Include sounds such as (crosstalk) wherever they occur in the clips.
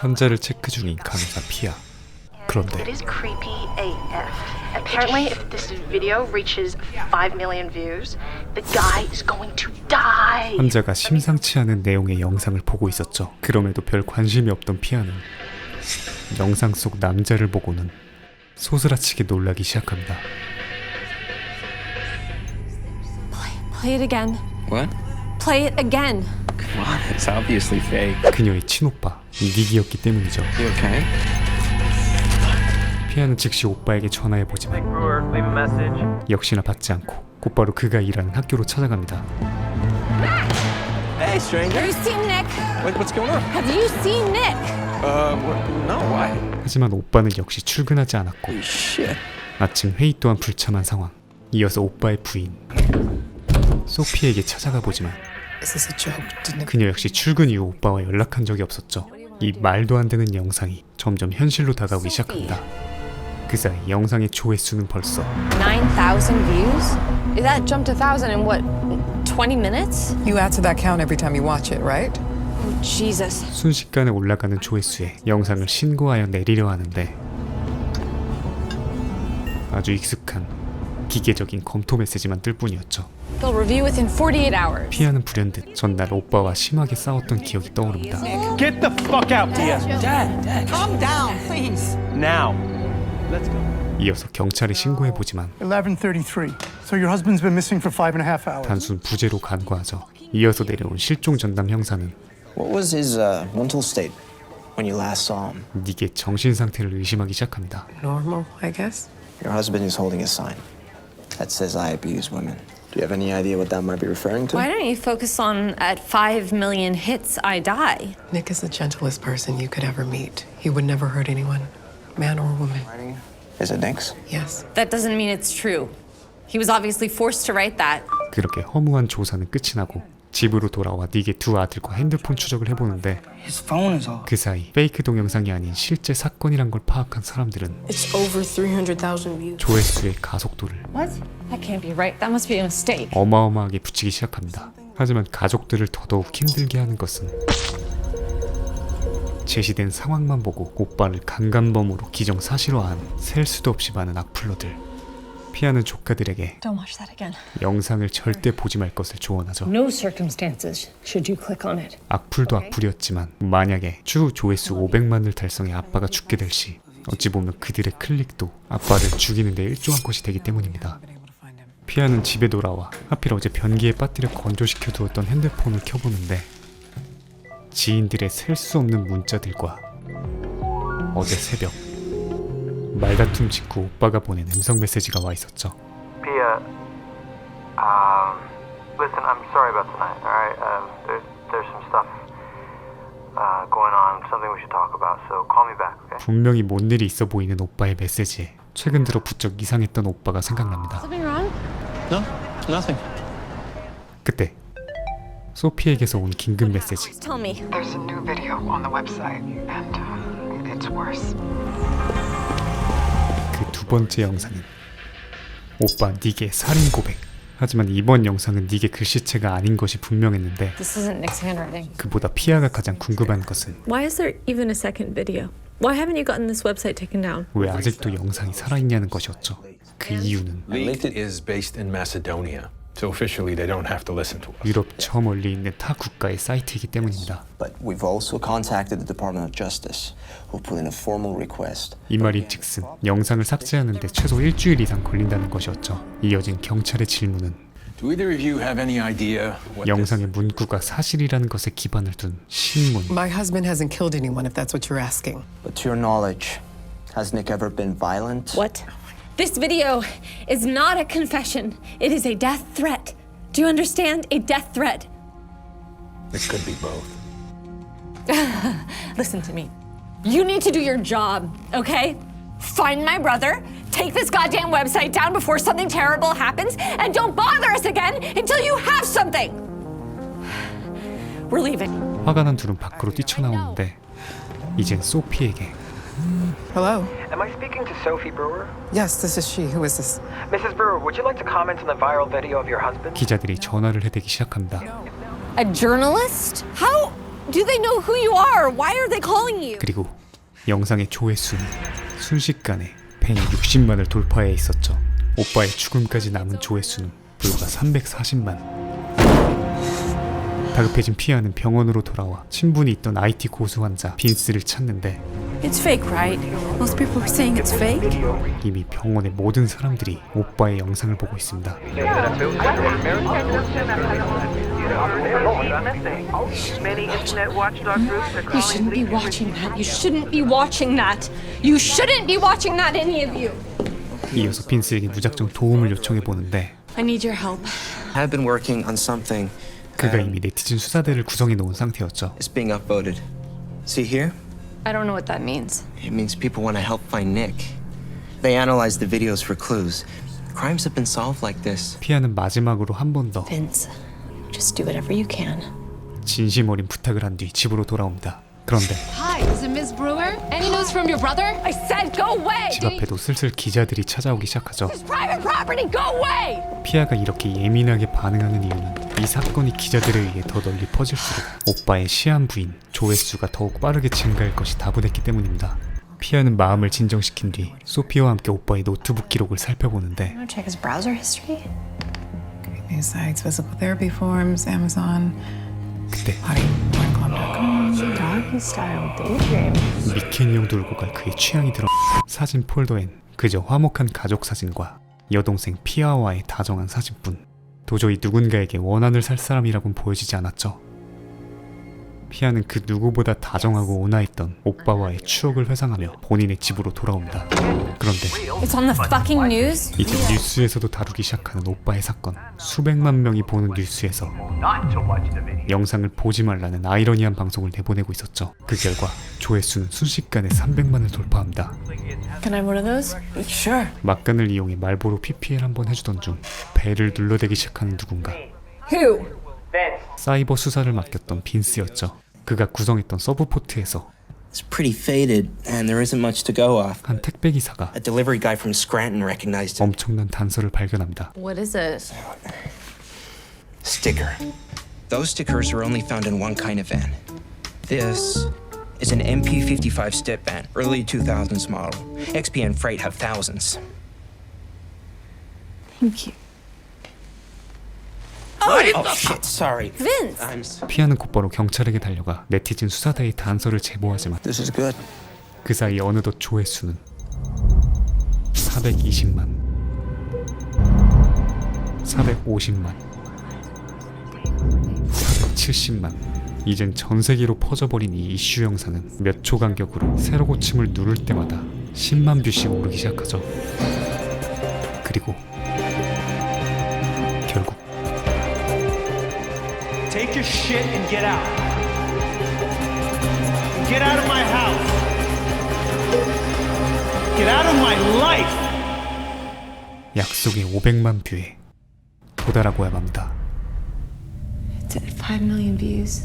환자를 체크 중인 간호사 피아. 그런데 It is creepy AF. Apparently, if this video reaches 5 million views, the guy is going to die. 환자가 심상치 않은 내용의 영상을 보고 있었죠. 그럼에도 별 관심이 없던 피아는 영상 속 남자를 보고는 소스라치게 놀라기 시작합니다. Play it again. What? Play it again. Come on, it's obviously fake. 그녀의 친오빠 닉 이었기 때문이죠. Okay? 피아는 즉시 오빠에게 전화해 보지만 Brewer, leave a message. 역시나 받지 않고 곧바로 그가 일하는 학교로 찾아갑니다. Hey, stranger. Have you seen Nick? What, what's going on? Have you seen Nick? Uh, what? No, why? 하지만 오빠는 역시 출근하지 않았고 Holy shit. 마침 회의 또한 불참한 상황. 이어서 오빠의 부인 소피에게 찾아가 보지만 Is this a joke? Didn't it? 그녀 역시 출근 이후 오빠와 연락한 적이 없었죠. 이 말도 안 되는 영상이 점점 현실로 다가오기 시작합니다. 그 사이 영상의 조회수는 벌써 9,000 views? That jumped a thousand in what, 20 minutes? You add to that count every time you watch it, right? Oh, Jesus. 순식간에 올라가는 조회수에 영상을 신고하여 내리려 하는데 아주 익숙한 기계적인 검토 메시지만 뜰 뿐이었죠. They'll review within 48 hours. 피아는 불현듯 전날 오빠와 심하게 싸웠던 기억이 떠오릅니다. Get the fuck out, Tia. Dad, Dad. Calm down, please. Now. Let's go. 이어서 경찰에 신고해 보지만 11:33. So your husband's been missing for five and a half hours. 단순 부재로 간과하죠. 이어서 내려온 실종 전담 형사는 What was his uh, mental state when you last saw him? 닉의 정신 상태를 의심하기 시작합니다. Normal, I guess. Your husband is holding a sign that says I abuse women. Do you have any idea what that might be referring to? Why don't you focus on at 5 million hits, I die? Nick is the gentlest person you could ever meet. He would never hurt anyone, man or woman. Is it Nick's? Yes. That doesn't mean it's true. He was obviously forced to write that. 그렇게 허무한 조사는 끝이 나고 집으로 돌아와 닉의 두 아들과 핸드폰 추적을 해보는데 His phone is off. 그 사이 페이크 동영상이 아닌 실제 사건이란 걸 파악한 사람들은 It's over 300,000 views. 조회수의 가속도를 What? That can't be right. That must be a mistake. 어마어마하게 붙이기 시작합니다. 하지만 가족들을 더더욱 힘들게 하는 것은 제시된 상황만 보고 오빠를 강간범으로 기정사실화한 셀 수도 없이 많은 악플러들. 피하는 조카들에게 Don't watch that again. 영상을 절대 보지 말 것을 조언하죠. No circumstances should you click on it. 악플도 악플이었지만 만약에 추후 조회수 500만을 달성해 아빠가 죽게 될 시 어찌 보면 그들의 클릭도 아빠를 죽이는 데 일조한 것이 되기 때문입니다. 피아는 집에 돌아와 하필 어제 변기에 빠뜨려 건조시켜 두었던 핸드폰을 켜보는데 지인들의 셀 수 없는 문자들과 어제 새벽 말다툼 직후 오빠가 보낸 음성 메시지가 와 있었죠. Pia, um, listen, I'm sorry about tonight, alright? Um, there's, there's some stuff uh, going on, something we should talk about, so call me back, okay? 분명히 뭔 일이 있어 보이는 오빠의 메시지에 최근 들어 부쩍 이상했던 오빠가 생각납니다. Something wrong? No, nothing. 그때 소피에게서 온 긴급 메시지. Tell me. There's a new video on the website, and uh, it's worse. 그두 번째 영상은 오빠 닉의 살인 고백. 하지만 이번 영상은 닉의 글씨체가 아닌 것이 분명했는데 This isn't Nick's handwriting. 그보다 피아가 가장 궁금한 것은 Why is there even a second video? Why haven't you gotten this website taken down? 왜 아직도 영상이 살아있냐는 것이었죠. 그 이유는 Leak is based in Macedonia, so officially they don't have to listen to us. 유럽 저 멀리 있는 타 국가의 사이트이기 때문입니다. But we've also contacted the Department of Justice, who put in a formal request. 이 말인즉슨 영상을 삭제하는데 최소 일주일 이상 걸린다는 것이었죠. 이어진 경찰의 질문은 Do either of you have any idea what this... 영상의 문구가 사실이라는 것에 기반을 둔 신문. My husband hasn't killed anyone, if that's what you're asking. But to your knowledge, has Nick ever been violent? What? This video is not a confession. It is a death threat. Do you understand? A death threat. It could be both. (laughs) Listen to me. You need to do your job, okay? Find my brother, take this goddamn website down before something terrible happens, and don't bother us again until you have something! (sighs) We're leaving. 화가 난 둘은 밖으로 뛰쳐나오는데 이젠 소피에게 Hello? Am I speaking to Sophie Brewer? Yes, this is she. Who is this? Mrs. Brewer, would you like to comment on the viral video of your husband? 기자들이 전화를 해대기 시작합니다. A journalist? How Do they know who you are? Why are they calling you? 그리고 영상의 조회수는 순식간에 160만을 돌파해 있었죠. 오빠의 죽음까지 남은 조회수는 불과 340만. 다급해진 피아는 병원으로 돌아와 친분이 있던 IT 고수 환자 빈스를 찾는데 It's fake, right? Most people are saying it's fake. 이미 병원의 모든 사람들이 오빠의 영상을 보고 있습니다. You shouldn't be watching that. You shouldn't be watching that. You shouldn't be watching that, any of you. 이어서 빈스에게 무작정 도움을 요청해 보는데 I need your help. I've been working on something. 그가 and 이미 네티즌 수사대를 구성해 놓은 상태였죠. It's being upvoted. See here? I don't know what that means. It means people want to help find Nick. They analyze the videos for clues. Crimes have been solved like this. 피아는 마지막으로 한 번 더 Vince, just do whatever you can. 진심 어린 부탁을 한 뒤 집으로 돌아옵니다. 그런데 Hi, is it Miss Brewer? Any news from your brother? I said go away. 집 앞에도 슬슬 기자들이 찾아오기 시작하죠. Private property. Go away. 피아가 이렇게 예민하게 반응하는 이유는 이 사건이 기자들에 의해 더 널리 퍼질수록 오빠의 시한 부인 조회수가 더욱 빠르게 증가할 것이 다분했기 때문입니다. 피아는 마음을 진정시킨 뒤 소피와 함께 오빠의 노트북 기록을 살펴보는데 그때. 미키 인형 들고 갈 그의 취향이 들어 사진 폴더엔 그저 화목한 가족 사진과 여동생 피아와의 다정한 사진뿐 도저히 누군가에게 원한을 살 사람이라고는 보여지지 않았죠. 피아는 그 누구보다 다정하고 온화했던 오빠와의 추억을 회상하며 본인의 집으로 돌아옵니다. 그런데 It's on the fucking news. 이제 뉴스에서도 다루기 시작하는 오빠의 사건. 수백만 명이 보는 뉴스에서 영상을 보지 말라는 아이러니한 방송을 내보내고 있었죠. 그 결과 조회수는 순식간에 300만을 돌파합니다. Can I have one of those? Sure. 막간을 이용해 말보로 PPL 한번 해주던 중 배를 눌러대기 시작하는 누군가. Who? 사이버 수사를 맡겼던 빈스였죠. 그가 구성했던 서브포트에서 It's pretty faded, and there isn't much to go off. 한 택배 기사가 A delivery guy from Scranton recognized it. 엄청난 단서를 발견합니다. What is it? Sticker. Those stickers are only found in one kind of van. This is an MP55 step van, early 2000s model. XP and Freight have thousands. Thank you. Oh, shit, sorry. Vince. I'm s- 피아는 곧바로 경찰에게 달려가 네티즌 수사대의 단서를 제보하지만 This is good. 그 사이 어느덧 조회수는 420만 450만 470만 이젠 전 세계로 퍼져버린 이 이슈 영상은 몇 초 간격으로 세로 고침을 누를 때마다 10만 뷰씩 오르기 시작하죠 그리고 Take your shit and get out. Get out of my house. Get out of my life. 약속의 500만 뷰에 도달하고야 맙니다 It's at 5 million views.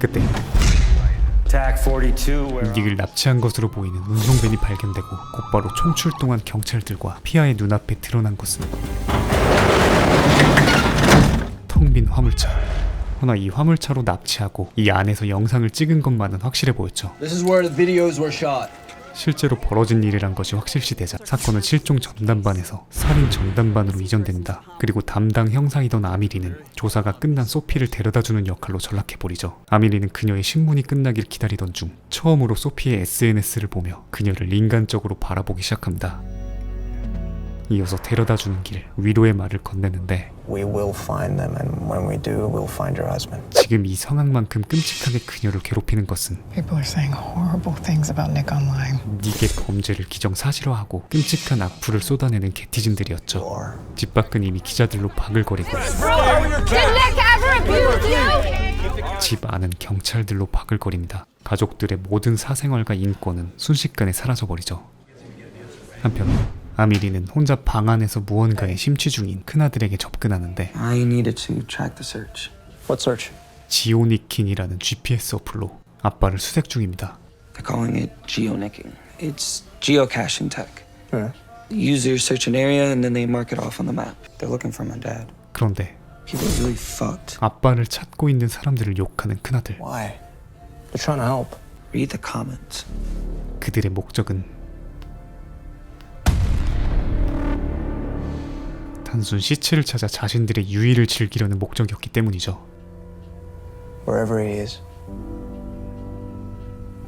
그때 Tag 42, where 닉을 납치한 것으로 보이는 운송벤이 발견되고 곧바로 총출동한 경찰들과 피아의 눈앞에 드러난 것은 텅빈 화물차. 허나 이 화물차로 납치하고 이 안에서 영상을 찍은 것만은 확실해 보였죠. This is where the videos were shot. 실제로 벌어진 일이란 것이 확실시되자 사건은 실종 전담반에서 살인 전담반으로 이전됩니다. 그리고 담당 형사이던 아미리는 조사가 끝난 소피를 데려다주는 역할로 전락해버리죠. 아미리는 그녀의 신문이 끝나길 기다리던 중 처음으로 소피의 SNS를 보며 그녀를 인간적으로 바라보기 시작합니다. 이어서 데려다 주는 길 위로의 말을 건네는데 We will find them, and when we do, we'll find your husband. 지금 이 상황만큼 끔찍하게 그녀를 괴롭히는 것은 People are saying horrible things about Nick online. 닉의 범죄를 기정사실화하고 끔찍한 악플을 쏟아내는 게티즌들이었죠. 집 밖은 이미 기자들로 바글거리고 Did Nick ever abuse you? 집 안은 경찰들로 바글거립니다. 가족들의 모든 사생활과 인권은 순식간에 사라져버리죠. 한편 아미리는 혼자 방 안에서 무언가에 심취 중인 큰아들에게 접근하는데 I needed to track the search. What search? 지오니킨이라는 GPS 어플로 아빠를 수색 중입니다. They're calling it geonicking. It's geocaching tech. Yeah. Users search an area and then they mark it off on the map. They're looking for my dad. 그런데 People are really fucked. 아빠를 찾고 있는 사람들을 욕하는 큰아들. Why? They're trying to help. Read the comments. 그들의 목적은 단순 시체를 찾아 자신들의 유의를 즐기려는 목적이었기 때문이죠. Wherever he is,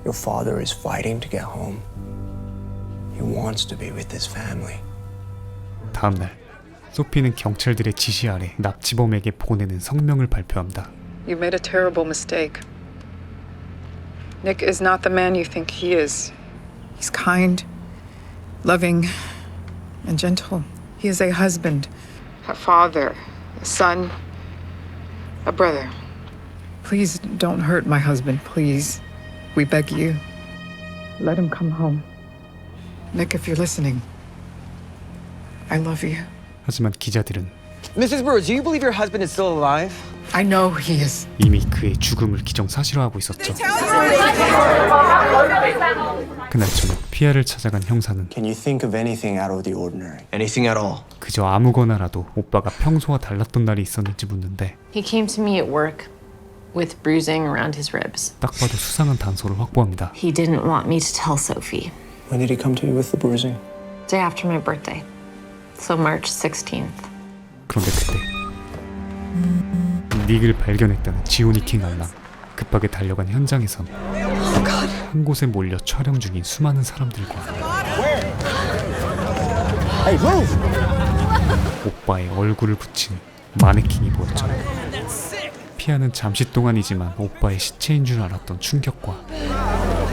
your father is fighting to get home. He wants to be with his family. 다음 날 소피는 경찰들의 지시 아래 납치범에게 보내는 성명을 발표합니다. You made a terrible mistake. Nick is not the man you think he is. He's kind, loving, and gentle. He is a husband, a father, a son, a brother. Please don't hurt my husband, please. We beg you. Let him come home. Nick, if you're listening, I love you. 하지만 기자들은 Mrs. Burroughs, do you believe your husband is still alive? I know he is. 이미 그의 죽음을 기정사실화하고 있었죠. 그날 저녁 피아를 찾아간 형사는 Can you think of anything out of the ordinary? Anything at all? 그저 아무거나라도 오빠가 평소와 달랐던 날이 있었는지 묻는데 He came to me at work with bruising around his ribs. 딱 봐도 수상한 단서를 확보합니다. He didn't want me to tell Sophie. When did he come to you with the bruising? Day after my birthday. So March 16th. 그런데 그때 닉을 발견했다는 지오니 킹 알람 급하게 달려간 현장에선 한 곳에 몰려 촬영 중인 수많은 사람들과 오빠의 얼굴을 붙인 마네킹이 보였죠. 피아는 잠시 동안이지만 오빠의 시체인 줄 알았던 충격과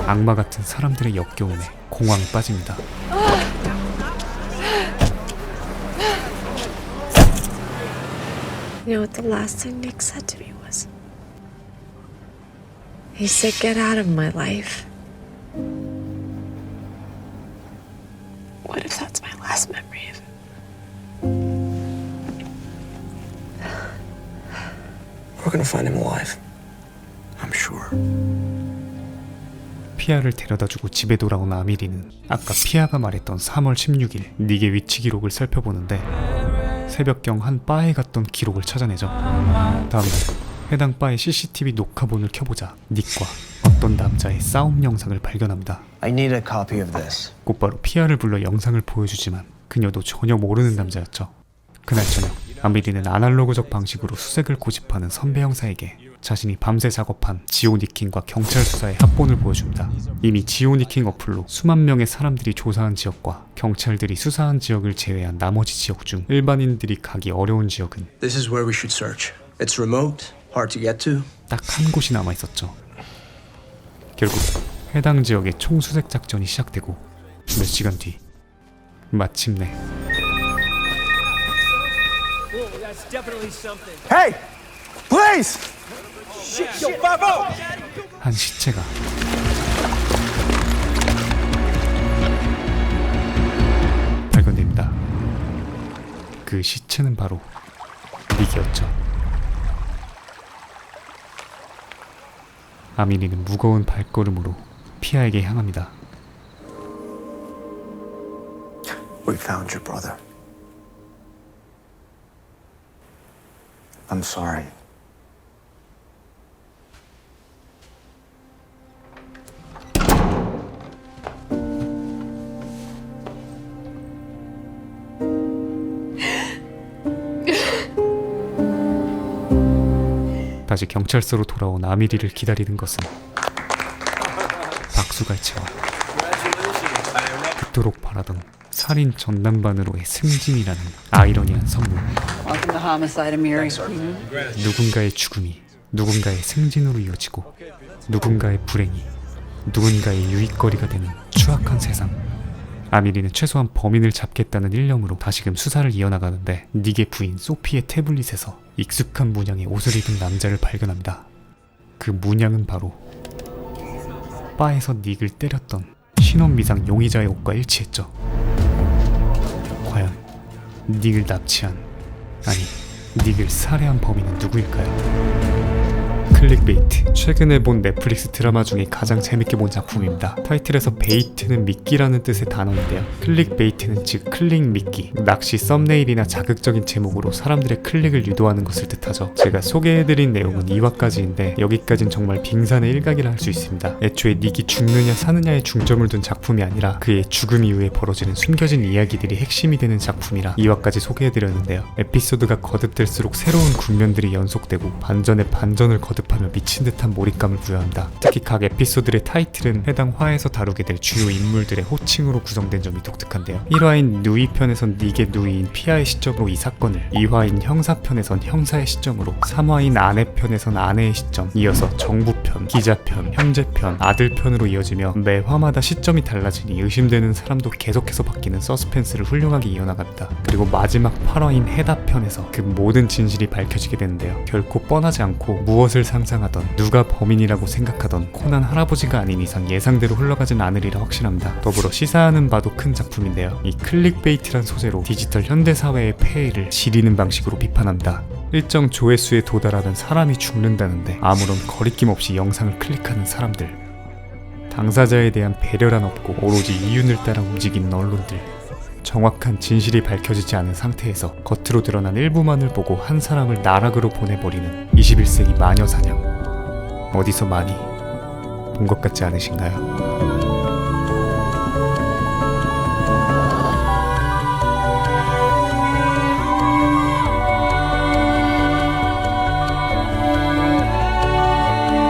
악마 같은 사람들의 역겨움에 공황에 빠집니다. He said, Get out of my life. What if that's my last memory of him? We're gonna find him alive. I'm sure. 피아를 데려다주고 집에 돌아온 아미리는 아까 피아가 말했던 3월 16일 닉의 위치 기록을 살펴보는데 새벽경 한 바에 갔던 기록을 찾아내죠. 다음날 해당 바의 CCTV 녹화본을 켜보자 닉과 어떤 남자의 싸움 영상을 발견합니다. I need a copy of this. 곧바로 피아를 불러 영상을 보여주지만 그녀도 전혀 모르는 남자였죠. 그날 저녁 아미리는 아날로그적 방식으로 수색을 고집하는 선배 형사에게 자신이 밤새 작업한 지오니킹과 경찰 수사의 합본을 보여줍니다. 이미 지오니킹 어플로 수만 명의 사람들이 조사한 지역과 경찰들이 수사한 지역을 제외한 나머지 지역 중 일반인들이 가기 어려운 지역은 This is where we should search. It's remote, hard to get to. 딱 한 곳이 남아 있었죠. 결국 해당 지역의 총수색 작전이 시작되고 몇 시간 뒤 마침내 Hey! Please! Shit, yo, 5한 시체가 발견됩니다. 그 시체는 바로 닉이었죠. 아미리는 무거운 발걸음으로 피아에게 향합니다. We found your brother. I'm sorry. 다시 경찰서로 돌아온 아미리를 기다리는 것은 박수갈채와 그토록 바라던 살인 전담반으로의 승진이라는 아이러니한 선물. 누군가의 죽음이 누군가의 승진으로 이어지고 누군가의 불행이 누군가의 유익거리가 되는 추악한 세상. 아미리는 최소한 범인을 잡겠다는 일념으로 다시금 수사를 이어나가는데 닉의 부인 소피의 태블릿에서 익숙한 문양의 옷을 입은 남자를 발견합니다. 그 문양은 바로 바에서 닉을 때렸던 신원미상 용의자의 옷과 일치했죠. 과연 닉을 납치한 아니 닉을 살해한 범인은 누구일까요? 클릭베이트. 최근에 본 넷플릭스 드라마 중에 가장 재밌게 본 작품입니다. 타이틀에서 베이트는 미끼라는 뜻의 단어인데요. 클릭베이트는 즉 클릭 미끼, 낚시 썸네일이나 자극적인 제목으로 사람들의 클릭을 유도하는 것을 뜻하죠. 제가 소개해드린 내용은 2화까지인데 여기까진 정말 빙산의 일각이라 할 수 있습니다. 애초에 닉이 죽느냐 사느냐에 중점을 둔 작품이 아니라 그의 죽음 이후에 벌어지는 숨겨진 이야기들이 핵심이 되는 작품이라 2화까지 소개해드렸는데요. 에피소드가 거듭될수록 새로운 국면들이 연속되고 반전에 반전을 거듭하 며 미친 듯한 몰입감을 부여한다. 특히 각 에피소드의 타이틀은 해당 화에서 다루게 될 주요 인물들의 호칭으로 구성된 점이 독특한데요. 1화인 누이 편에선 닉의 누이인 피아의 시점으로 이 사건을 2화인 형사 편에선 형사의 시점으로 3화인 아내 편에선 아내의 시점 이어서 정부 편, 기자 편, 형제 편, 아들 편으로 이어지며 매 화마다 시점이 달라지니 의심되는 사람도 계속해서 바뀌는 서스펜스를 훌륭하게 이어나갑니다. 그리고 마지막 8화인 해답 편에서 그 모든 진실이 밝혀지게 되는데요. 결코 뻔하지 않고 무엇을 상상하던 누가 범인이라고 생각하던 코난 할아버지가 아닌 이상 예상대로 흘러가진 않으리라 확신합니다. 더불어 시사하는 바도 큰 작품인데요. 이 클릭베이트란 소재로 디지털 현대사회의 폐해를 지리는 방식으로 비판한다. 일정 조회수에 도달하면 사람이 죽는다는데 아무런 거리낌 없이 영상을 클릭하는 사람들. 당사자에 대한 배려란 없고 오로지 이윤을 따라 움직이는 언론들. 정확한 진실이 밝혀지지 않은 상태에서 겉으로 드러난 일부만을 보고 한 사람을 나락으로 보내버리는 21세기 마녀 사냥. 어디서 많이 본 것 같지 않으신가요?